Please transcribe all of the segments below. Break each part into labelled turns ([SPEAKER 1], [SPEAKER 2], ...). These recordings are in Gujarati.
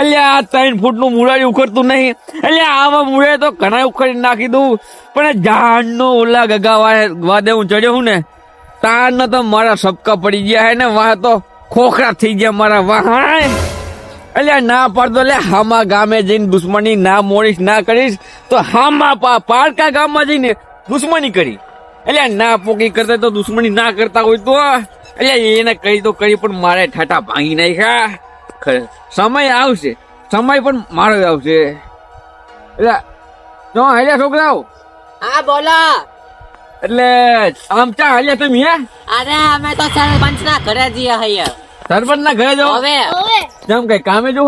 [SPEAKER 1] અલ્યા ત્રણ ફૂટનું મુળાડી ઉખડતું નહીં. અલ્યા આવા મુળે તો ઘણા ઉખડી નાખી દઉં. પણ ઝાડ નો ઓલા ગગા વાદે હું ચડ્યો હું ને તાર તો મારા સબકા પડી ગયા હે ને, વાહ તો. ખોખરા થઈ ગયા મારા વાહન એટલે ના પાડતો લે હામા ગામે જઈને દુશ્મની ના મોડીશ, ના કરીશ, તો હામા પા પારકા ગામમાં જઈને દુશ્મની કરી. એટલે ના પોકી કરતા તો દુશ્મની ના કરતા હોય તો. અલ્યા, એને કરી તો કરી, પણ મારે ઠાટા ભાંગી નાખ્યા. સમય આવશે, સમય પણ મારો આવશે. એટલે જો હાલ્યા છોકરાઓ.
[SPEAKER 2] હા, બોલો.
[SPEAKER 1] એટલે આમ ચા હાલ્યા તમે હે?
[SPEAKER 2] અરે અમે તો સરપંચ ના ઘરે જઈએ હૈયે
[SPEAKER 1] સરપંચ ના ઘરે જાઓ
[SPEAKER 2] હવે.
[SPEAKER 1] જેમ કઈ કામે જો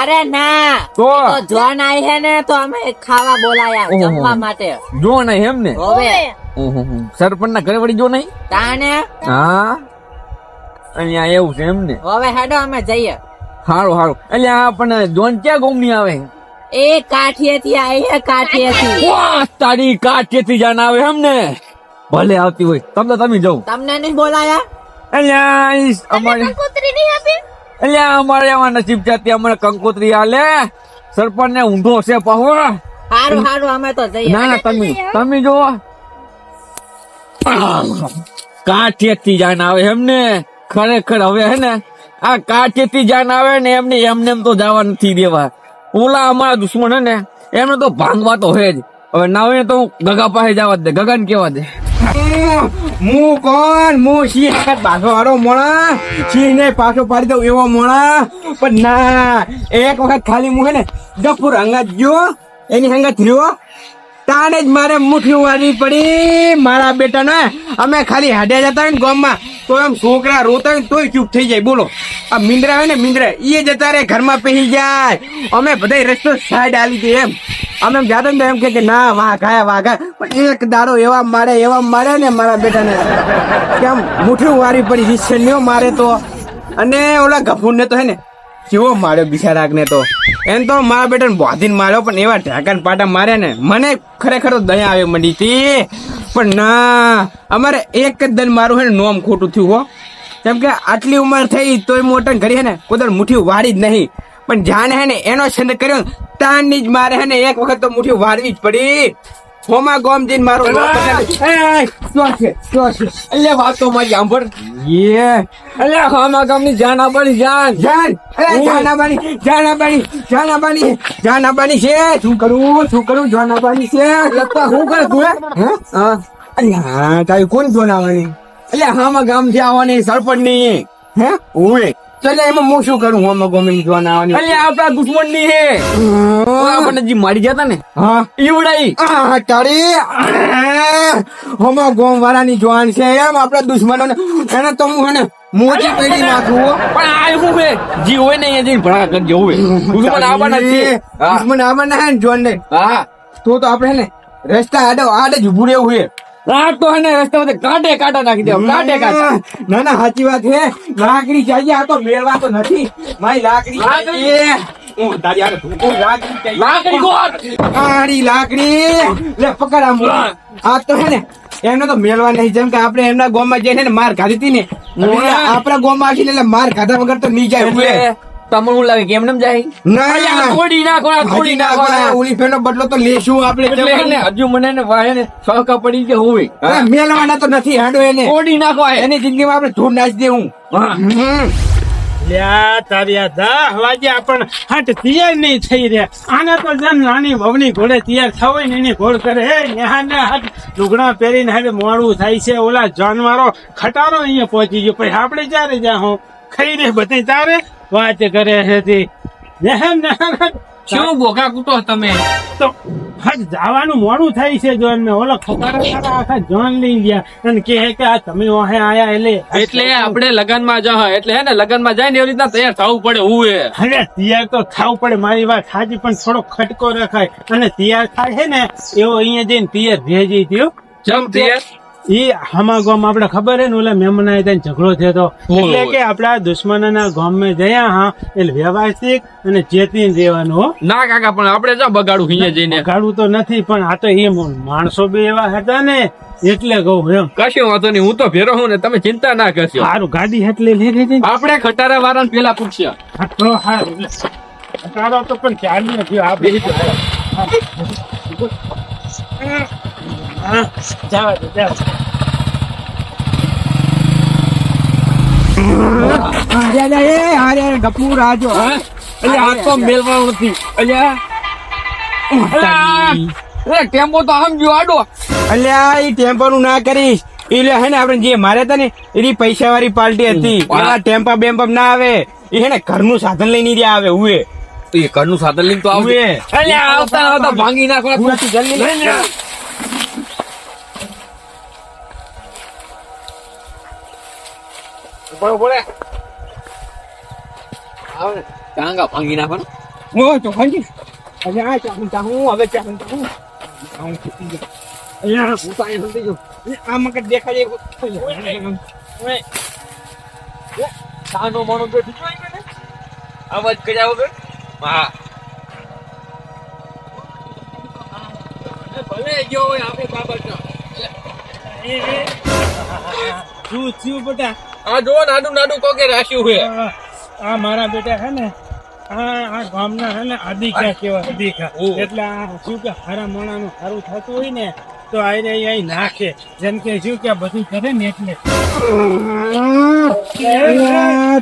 [SPEAKER 2] અરે ના.
[SPEAKER 1] તો?
[SPEAKER 2] જોન આવી હે ને તો અમે ખાવા બોલાયા જમવા માટે.
[SPEAKER 1] જો ને એમ ને?
[SPEAKER 2] હવે.
[SPEAKER 1] સરપંચ ના ઘરે વળી જો નહીં
[SPEAKER 2] તાને
[SPEAKER 1] હા. અહીંયા એવું છે એમ ને?
[SPEAKER 2] હવે હેડો અમે જઈએ.
[SPEAKER 1] સારું સારું એટલે આપણને જોન ક્યાં ગોમની આવે?
[SPEAKER 2] એ કાઠિયેથી આવી કાઠીએ
[SPEAKER 1] વાહ, તારી કાઠિયેથી જાન આવે ભલે આવતી હોય તમને તમે જાઓ
[SPEAKER 2] તમને નહીં બોલાયા?
[SPEAKER 1] અલ્યા ઈસ અમારે અલ્યા અમારે એમાં નસીબ જાતી અમારે કંકોત્રી આલે. સરપંચ ને ઊંધો છે પાહો.
[SPEAKER 2] સારું સારું અમે તો જઈએ.
[SPEAKER 1] ના ના તમે તમે જો કાઠિયેથી જાન આવે એમને ખરેખર હવે હે ને આ કાઠિયેથી જાન આવે ને એમને એમને એમ તો જવા નથી દેવા. ઓલા અમારા દુશ્મન ને, એમને તો ભાંગવા તો હે જ. હવે ના હોય તો ગગા પાસે જવા દે ગગન કેવા દે.
[SPEAKER 3] હું કોણ? હું સિંહ પાછો હારો મોણા. સિંહ ને પાછો પાડી દઉં એવો મોણા. પણ ના, એક વખત ખાલી હું હે ને ગફુર હંગાત ગયો. એની હંગાત રહ્યો. તાને જ મારે મુઠ્ઠી વાળી પડી મારા બેટા ને અમે ખાલી હાડ્યા જતા હોય ને ગામમાં. તો એમ છોકરા રોતા હોય ને તોય ચૂપ થઈ જાય, બોલો. આ મિન્દ્રા હોય ને મિન્દ્રા એ જતા રે ઘરમાં પહેરી જાય. અમે બધા રસ્તો સાઈડ આલી દે એમ. અમે એમ જાતો ને એમ કે ના વાઘા વાઘા પણ એક દાડો એવા મારે એવા મારે ને મારા બેટાને. કેમ? મુઠ્ઠી વારી પડી વિશે મારે તો. અને ઓલા ગફૂર ને તો હે ને કેવો માર્યો બિચારાક ને તો? એમ તો મારા બેટાને બોધીને માર્યો, પણ એવા ઢાકાન પાટા માર્યા ને મને ખરેખર દયા આવે મંડી હતી. પણ ના, અમારે એક જ દન મારું હે ને નોમ ખોટું થયું હો. કેમ કે આટલી ઉંમર થઈ તોય મોટા ઘરે હે ને કોદર મુઠ્ઠી વાળી જ નહીં. પણ જાણે હે ને એનો છંદ કર્યો ને તાનની જ મારે હે ને એક વખત તો મુઠ્ઠી વાળવી જ પડી. હોમા ગોમ જઈને મારો શું છે? શું છે?
[SPEAKER 1] એટલે વાત તો મારી સાંભળ.
[SPEAKER 3] યે
[SPEAKER 1] એટલે હામા ગામની જાન આપણી જાન.
[SPEAKER 3] જાન. અરે જાન જાનાબાની જાન જાનાબાની છે. શું કરું શું કરું જાનાબાની છે. લગતા હું કરે તું હે? હે? હા. અરે હા તારી કોણ જોનાવાની?
[SPEAKER 1] એટલે હામા ગામથી આવવાની સરપંચની
[SPEAKER 3] હે? ઓએ ચાલ એમાં હું શું કરું? હું ગમે આવવાની
[SPEAKER 1] એટલે આપડા દુશ્મનની હે. આપણને જે મારી જતા ને
[SPEAKER 3] હા.
[SPEAKER 1] ઈવડાઈ.
[SPEAKER 3] તારી. હમા ગોમ વાળાની જોવાન છે. એમ આપણા દુશ્મનો એને તો હું હે ને મોજી પેઢી નાખું
[SPEAKER 1] પણ આ શું હે જી હોય ને અહીંયા જઈને ભણા કરજો હોય. દુશ્મન આવવાના છે.
[SPEAKER 3] દુશ્મન આવવાના હે જોન ને
[SPEAKER 1] હા.
[SPEAKER 3] તો તો આપણે ને રસ્તા આડે આડે જ ઉભું રહેવું હે
[SPEAKER 1] રાતો અને રસ્તામાં કાંટે કાંટા નાખી દે કાંટે.
[SPEAKER 3] તો મેળવા તો જેમ કે લાકડી ચાહીએ આપડે એમના ગોમાં જઈને માર ખાધી હતી ને આપડા ગોમાં આવીને માર ખાધા વગર તો નહીં જાય
[SPEAKER 1] તમને શું લાગે કે એમને જાય?
[SPEAKER 3] ના
[SPEAKER 1] અલ્યા, તોડી નાખો આ
[SPEAKER 3] ના
[SPEAKER 1] નાખો
[SPEAKER 3] ઓલી ફેરનો બદલો તો લેશું આપણે
[SPEAKER 1] એટલે હે ને. હજુ મને ને વાહે ને સહકા પડી ગયા હોય
[SPEAKER 3] અરે તો નથી હાડો એને.
[SPEAKER 1] તોડી નાખો
[SPEAKER 3] એની જિંદગીમાં આપણે ધૂળ નાચી દેવું.
[SPEAKER 4] લ્યા તારી દહ વાગે આપણ હટ તૈયાર નહીં થઈ રહ્યા. આને તો નાની વવની ઘોડે તૈયાર થવાય ને એની ઘોડ કરે. હે નેહા ને હટ લુગડા પહેરીને હવે મોડું થાય છે. ઓલા જાનવારો ખટારો અહીંયા પહોંચી ગયો. પછી આપણે ક્યારે જા હું ખાઈ રે બધે તારે. વાત કરે છે
[SPEAKER 1] શું બોકા કૂટો તમે?
[SPEAKER 4] તો હજ જવાનું મોડું થાય છે જોન ને ઓલા ખોકારા આખા જોન લઈ ગયા. અને કે કે આ તમે ઓહે આયા એટલે
[SPEAKER 1] એટલે આપણે લગનમાં જા એટલે હે ને લગનમાં જાય ને એવી રીતના તૈયાર થવું પડે હુએ
[SPEAKER 4] અરે તૈયાર તો થવું પડે. મારી વાત સાચી પણ થોડો ખટકો રખાય. અને તૈયાર થાય છે ને એવો અહીંયા જઈને તૈયાર ભેજી થયો.
[SPEAKER 1] જમ તૈયાર.
[SPEAKER 4] ઈ હામા ગામ આપણે ખબર હે ને ઓલા મેમના ત્યાં ઝઘડો થયો હતો એટલે કે આપડા દુશ્મનના ગામમાં જયા હા એટલે વ્યવસ્થિત અને ચેતીને રહેવાનું હો.
[SPEAKER 1] ના કાકા પણ આપણે જો બગાડું અહીંયા જઈને?
[SPEAKER 4] બગાડું તો નથી પણ આ તો એ માણસો બી એવા હતા ને એટલે કહું એમ.
[SPEAKER 1] કશું વાંધો નહીં હું તો ભેરો હું ને તમે ચિંતા ના કરશો.
[SPEAKER 4] સારું ગાડી એટલે લઈ લીધી ને.
[SPEAKER 1] આપણે ખટારા વાળાને પેલા પૂછ્યા
[SPEAKER 4] તો હા તારો તો પણ ખ્યાલ નથી આ તો. હા, જાવા દે, જાવા દે.
[SPEAKER 3] અરે અરે એ અરે ગપુ રાજો
[SPEAKER 1] હા? આ તો મેલવાનું નથી અલ્યા અલ્યા! ટેમ્પો તો આમ જો આડો
[SPEAKER 3] અલ્યા એ ટેમ્પો નું ના કરીશ એટલે હે ને આપણે જે મારે હતા ને એની પૈસા વાળી પાર્ટી હતી ટેમ્પા બેમ્પા ના આવે એ હે ને ઘરનું સાધન લઈને રહ્યા આવે હુએ
[SPEAKER 1] એ ઘરનું સાધન લઈને તો
[SPEAKER 3] આવે
[SPEAKER 1] અલ્યા આવતા આવતા ભાંગી નાખવા
[SPEAKER 3] જલ્દી
[SPEAKER 1] પડો પડે આવે. ને ટાંગા ભાંગી નાખવાનું?
[SPEAKER 3] ઓ તો ભાંગી અને આ ચાહું ચાહું હવે ચાહું ચાહું. આવું ખૂટી ગયું.
[SPEAKER 1] અહીંયા હું તો અહીંયા સમજી ગયો.
[SPEAKER 3] આ મગજ દેખાય.
[SPEAKER 1] સાનો મોનો બેઠું જોઈ ગયો ને. અવાજ કર્યા વગર. હા. ભલે ગયો હોય આપણે
[SPEAKER 4] બાબત. શું થયું બેટા?
[SPEAKER 1] આ જો નાડું નાડું કોકે રાખ્યું છે.
[SPEAKER 4] આ મારા બેટા છે ને આ આ ગામના છે ને આદિકા કેવા
[SPEAKER 1] આદિકા.
[SPEAKER 4] એટલે આ શું કે હારા મોણાનું સારું થતું હોય ને તો આઈને અહીં નાખે. જેમ કે શું કે બધું કરે ને એટલે.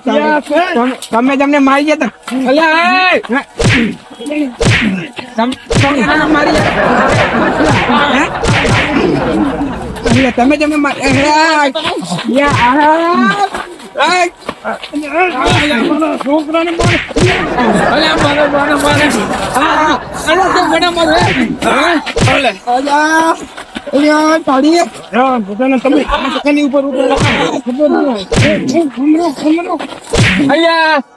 [SPEAKER 3] તમે- તમે- તમે તમને મારી જતા
[SPEAKER 1] અલ્યા એ!
[SPEAKER 3] તમ- તમે મારી જતા અલ્યા, તમે તમે
[SPEAKER 4] છોકરાને તમે ઉપર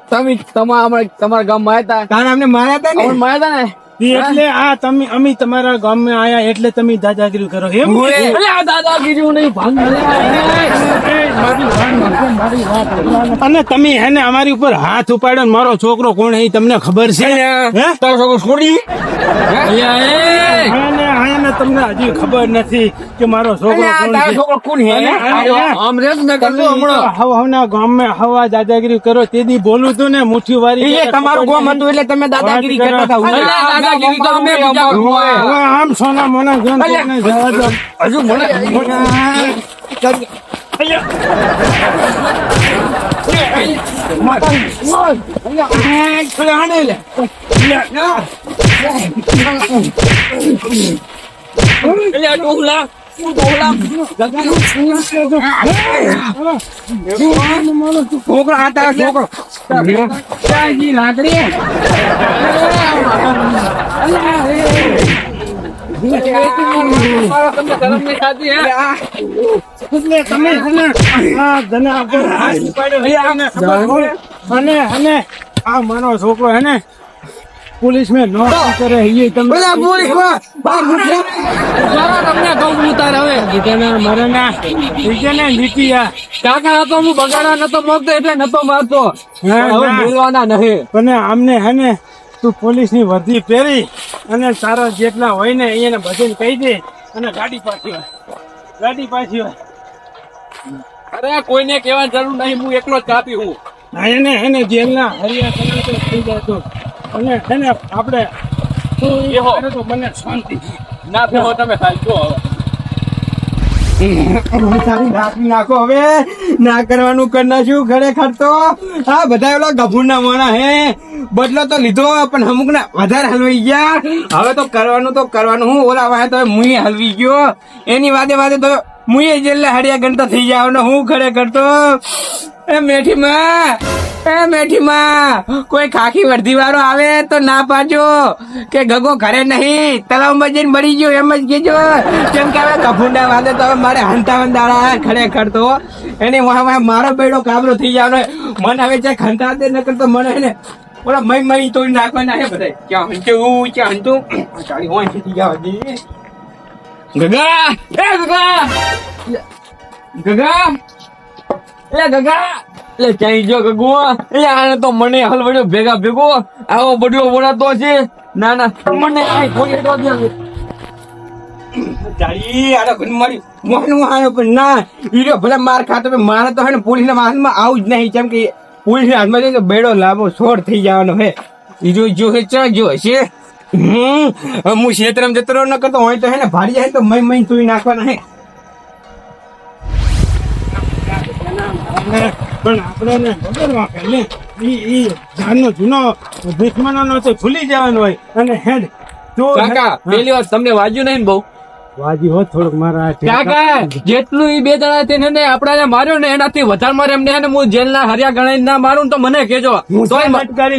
[SPEAKER 1] તમે તમારા તમારા ગામમાં આવ્યા હતા
[SPEAKER 3] અમને માર્યા હતા ને
[SPEAKER 1] માર્યા હતા ને
[SPEAKER 4] એટલે આ તમે અમે તમારા ગામમાં આયા એટલે તમે દાદાગીરી કરો એમ?
[SPEAKER 1] દાદાગીરી નહીં ભાંગ
[SPEAKER 4] અને તમે હેને અમારી ઉપર હાથ ઉપાડ્યો મારો છોકરો કોણ એ તમને ખબર છે?
[SPEAKER 1] તારો છોકરો છોડી
[SPEAKER 4] તમને હજી ખબર નથી કે મારો છોકરો કોણ છે. ગામમાં હવા દાદાગીરી કરો તેથી બોલું તું ને મુઠ્ઠી વારી
[SPEAKER 3] તમારું ગામ હતું એટલે તમે દાદાગીરી કરતા હતા.
[SPEAKER 1] દાદાગીરી તો અમે બીજા.
[SPEAKER 4] હવે આમ સોના મોના જોન કોકને જવા દો.
[SPEAKER 1] હજુ મને ડોહલા ડોહલા
[SPEAKER 3] છોકરો છોકરો ત્યાંજી લાકડી.
[SPEAKER 4] અને આ મારો છોકરો હે ને પોલીસ મેં નોકરી કરે એ તમે
[SPEAKER 3] બધા બોલી બહાર મૂક્યા.
[SPEAKER 1] જરા તમને કહું ઉતાર હવે
[SPEAKER 4] જીતેને મરે ના જીતેને નીતિ આ
[SPEAKER 1] કાકા હતો હું બગાડા નતો મોકતો એટલે નતો મારતો. હવે બોલવાના નહીં.
[SPEAKER 4] પણ આમને હે ને તું પોલીસની વર્દી પહેરી અને તારા જેટલા હોય ને એને ભજન કહી દે અને ગાડી પાછી હોય. ગાડી પાછી હોય.
[SPEAKER 1] અરે કોઈને કહેવાની જરૂર નહીં હું એકલો જ કાપી હું.
[SPEAKER 4] હા, એને એને જેલના હરિયા થઈ જતો અને એને આપણે તું એ
[SPEAKER 1] એહો.
[SPEAKER 4] કરે તો મને શાંતિ.
[SPEAKER 1] ના બેહો તમે ખાલી હવે.
[SPEAKER 3] તારી નાખી નાખો હવે. ના કરવાનું કર નાખ્યું ખરેખર તો? હા બધા ઓલા ગભુરના મોણા હે. બદલો તો લીધો પણ અમુક ને વધારે હલવાઈ ગયા. હવે તો કરવાનું તો કરવાનું. હું ઓલા વાહે તો મુએ હલવી ગયો. એની વાદે વાદે તો મુએ જેટલા હડિયા ગણતા થઈ જાવ ને. હું ખરેખર તો? એ મેઠી માં. એ મેઠી માં કોઈ ખાખી વર્ધી વાળો આવે તો ના પાજો કે ગગો ઘરે નહીં, તળાવમાં જઈને મરી ગયો, એમ જ કેજો કેમ કે હવે કફુંડા વાદે તો હવે મારે હંતાવન દાડા ખરેખર તો એની મારો બેડો કાબરો થઈ જવાનો. મને હવે જે ખંતા દે, નકર તો મને ને ઓલા મય મય તો નાખવાના હે બધા. ક્યાં હંચું ક્યાં હંચું? ચાલી હોય થઈ દે
[SPEAKER 1] ગગા, એ ગગા! ગગા! એ ગગા! એટલે ક્યાંય જો ગગુ એટલે આને તો મને હલવડ્યો, ભેગા ભેગો. આવો બડ્યો બોલાતો છે. ના ના, મને આય કોઈ તો દે
[SPEAKER 3] તારી બેડો લાંબો છોડ થઈ જવાનો હે. જો હે, ચા જો હશે? હમ, હું ક્ષેત્રમાં ન કરતો હોય તો હે ભાડી જાય મય મય તુઈ નાખવાના
[SPEAKER 4] પણ આપણે ને બગડવા કે લે એ એ જાનનો જૂનો દુશ્મનોનો છે ભૂલી જવાનો હોય. અને હેડ તો
[SPEAKER 1] કાકા પેલી વાર તમને વાજ્યું નહીં બહુ?
[SPEAKER 4] વાજી હોત થોડુંક મારા
[SPEAKER 1] કાકા જેટલું ઈ બે દડા થઈને ને આપણાને માર્યો ને એનાથી વધારે મારે એમને ને હું જેલના હરિયા ગણાઈ ના મારું તો મને કેજો મ-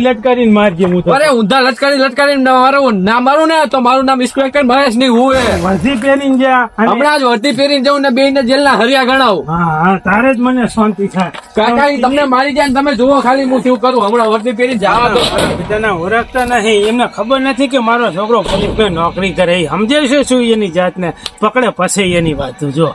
[SPEAKER 4] લટકારી મારજે હું
[SPEAKER 1] અરે ઊંધા લટકારી લટકારી ના મારું ના મારું ને તો મારું નામ ઇન્સ્પેક્ટર મહેશની હું
[SPEAKER 4] વર્ધી પહેરીને ગયા
[SPEAKER 1] હમણાં જ વર્ધી પહેરીને જવું ને બે ને જેલના હરિયા ગણાવું.
[SPEAKER 4] હા તારે જ મને શાંતિ થાય.
[SPEAKER 1] કાકા તમને મારી જાય તમે જુઓ ખાલી હું શું કરું. હમણાં વર્ધી પહેરીને જવા દો.
[SPEAKER 4] બધાના ઓળખતા નહીં. એમને ખબર નથી કે મારો છોકરો પોલીસમાં નોકરી કરે. સમજે છે શું એની જાતને? પકડે પછી એની વાત જો.